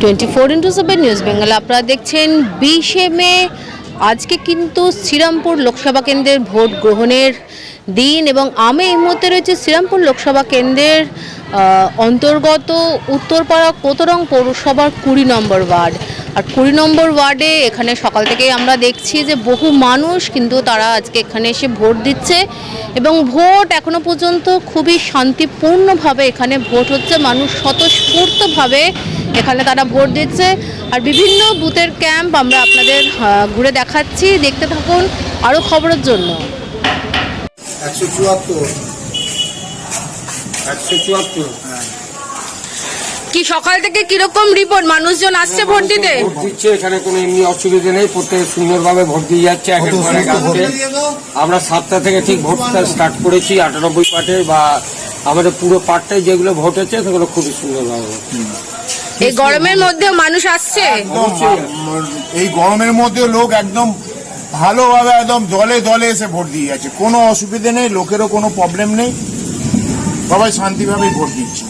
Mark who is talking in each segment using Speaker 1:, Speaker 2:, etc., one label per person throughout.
Speaker 1: Twenty four into seven news Bengal. আপনারা দেখছেন বিশে মে। আজকে কিন্তু শ্রীরামপুর লোকসভা কেন্দ্রের ভোট গ্রহণের দিন এবং আমি এই মুহূর্তে রয়েছে শ্রীরামপুর লোকসভা কেন্দ্রের অন্তর্গত উত্তরপাড়া কোতরং পৌরসভার কুড়ি নম্বর ওয়ার্ড। আর কুড়ি নম্বর ওয়ার্ডে এখানে সকাল থেকেই আমরা দেখছি যে বহু মানুষ কিন্তু তারা আজকে এখানে এসে ভোট দিচ্ছে এবং ভোট এখনও পর্যন্ত খুবই শান্তিপূর্ণভাবে এখানে ভোট হচ্ছে। মানুষ স্বতঃস্ফূর্তভাবে এখানে তারা ভোট দিচ্ছে। আর বিভিন্ন বুথের ক্যাম্প আমরা আপনাদের ঘুরে দেখাচ্ছি। দেখতে থাকুন আরও খবরের জন্য।
Speaker 2: একশো চুয়াত্তর।
Speaker 3: একশো চুয়াত্তর।
Speaker 1: কি সকাল থেকে কীরকম রিপোর্ট মানুষজন আসছে ভোট দিতে
Speaker 3: ভোট দিচ্ছে এখানে কোনো এমনি অসুবিধা নেই প্রত্যেকে সুন্দরভাবে ভোট দিয়ে যাচ্ছে এক আমরা সাতটা থেকে ঠিক ভোটটা স্টার্ট করেছি আটানব্বই পার্টে বা আমাদের পুরো পার্টটাই যেগুলো ভোট হচ্ছে সেগুলো খুবই সুন্দরভাবে হচ্ছে।
Speaker 1: এই গরমের মধ্যেও মানুষ আসছে?
Speaker 2: একদম এই গরমের মধ্যে লোক একদম ভালোভাবে একদম দলে দলে এসে ভোট দিয়ে যাচ্ছে। কোনো অসুবিধে নেই লোকেরও কোনো প্রবলেম নেই। সবাই শান্তিভাবেই ভোট দিচ্ছে।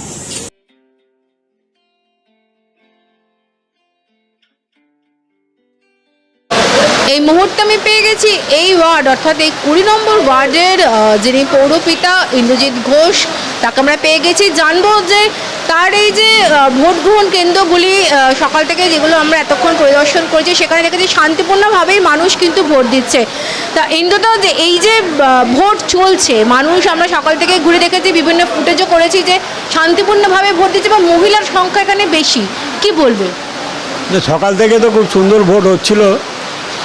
Speaker 1: এই মুহূর্তে আমি পেয়ে গেছি এই ওয়ার্ড, অর্থাৎ এই কুড়ি নম্বর ওয়ার্ডের যিনি পৌরপিতা ইন্দ্রজিৎ ঘোষ, তাকে আমরা পেয়ে গেছি। জানব যে তার এই যে ভোট গ্রহণ কেন্দ্রগুলি সকাল থেকে যেগুলো আমরা এতক্ষণ পরিদর্শন করেছি, সেখানে দেখেছি শান্তিপূর্ণভাবেই মানুষ কিন্তু ভোট দিচ্ছে। তা ইন্দ্রদা, যে এই যে ভোট চলছে, মানুষ আমরা সকাল থেকে ঘুরে দেখেছি, বিভিন্ন ফুটেজও করেছি যে শান্তিপূর্ণভাবে ভোট দিচ্ছে বা মহিলার সংখ্যা এখানে বেশি। কি বলবে?
Speaker 4: সকাল থেকে তো খুব সুন্দর ভোট হচ্ছিল।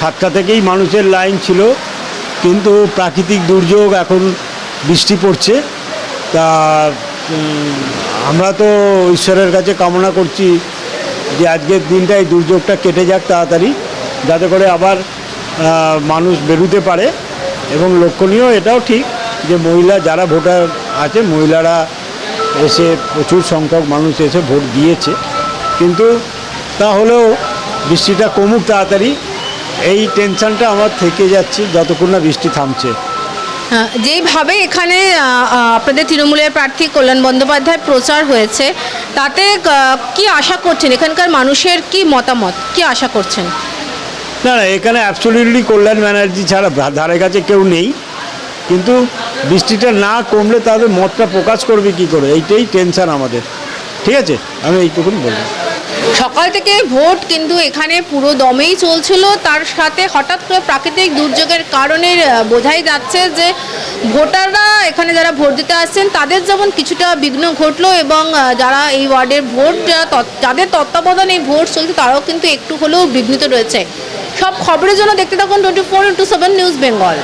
Speaker 4: সাতটা থেকেই মানুষের লাইন ছিল, কিন্তু প্রাকৃতিক দুর্যোগ এখন বৃষ্টি পড়ছে। তা আমরা তো ঈশ্বরের কাছে কামনা করছি যে আজকের দিনটা এই দুর্যোগটা কেটে যাক তাড়াতাড়ি, যাতে করে আবার মানুষ বেরোতে পারে। এবং লক্ষণীয় এটাও ঠিক যে মহিলা, যারা ভোটার আছে, মহিলারা এসে প্রচুর সংখ্যক মানুষ এসে ভোট দিয়েছে। কিন্তু তাহলেও বৃষ্টিটা কমুক তাড়াতাড়ি। এই টেনশনটা আমার থেকে যাচ্ছে যতক্ষণ না বৃষ্টি থামছে।
Speaker 1: হ্যাঁ, যেইভাবে এখানে আপনাদের তৃণমূলের প্রার্থী কল্যাণ বন্দ্যোপাধ্যায় প্রচার হয়েছে তাতে কি আশা করছেন? এখানকার মানুষের কি মতামত? কি আশা করছেন?
Speaker 4: না না এখানে অ্যাবসলিউটলি কল্যাণ ব্যানার্জি ছাড়া ধারে কাছে কেউ নেই। কিন্তু বৃষ্টিটা না কমলে তাদের মতটা প্রকাশ করবে কি করে? এইটাই টেনশন আমাদের। ঠিক আছে? আমি এইটুকুন বলব।
Speaker 1: সকাল থেকে ভোট কিন্তু এখানে পুরো দমেই চলছিল। তার সাথে হঠাৎ করে প্রাকৃতিক দুর্যোগের কারণে বোঝাই যাচ্ছে যে ভোটাররা এখানে যারা ভোট দিতে আসছেন, তাদের যেমন কিছুটা বিঘ্ন ঘটলো এবং যারা এই ওয়ার্ডের ভোট যাদের তত্ত্বাবধানে এই ভোট চলছে, তারাও কিন্তু একটু হলেও বিঘ্নিত রয়েছে। সব খবরের জন্য দেখতে থাকুন twenty four into seven news Bengal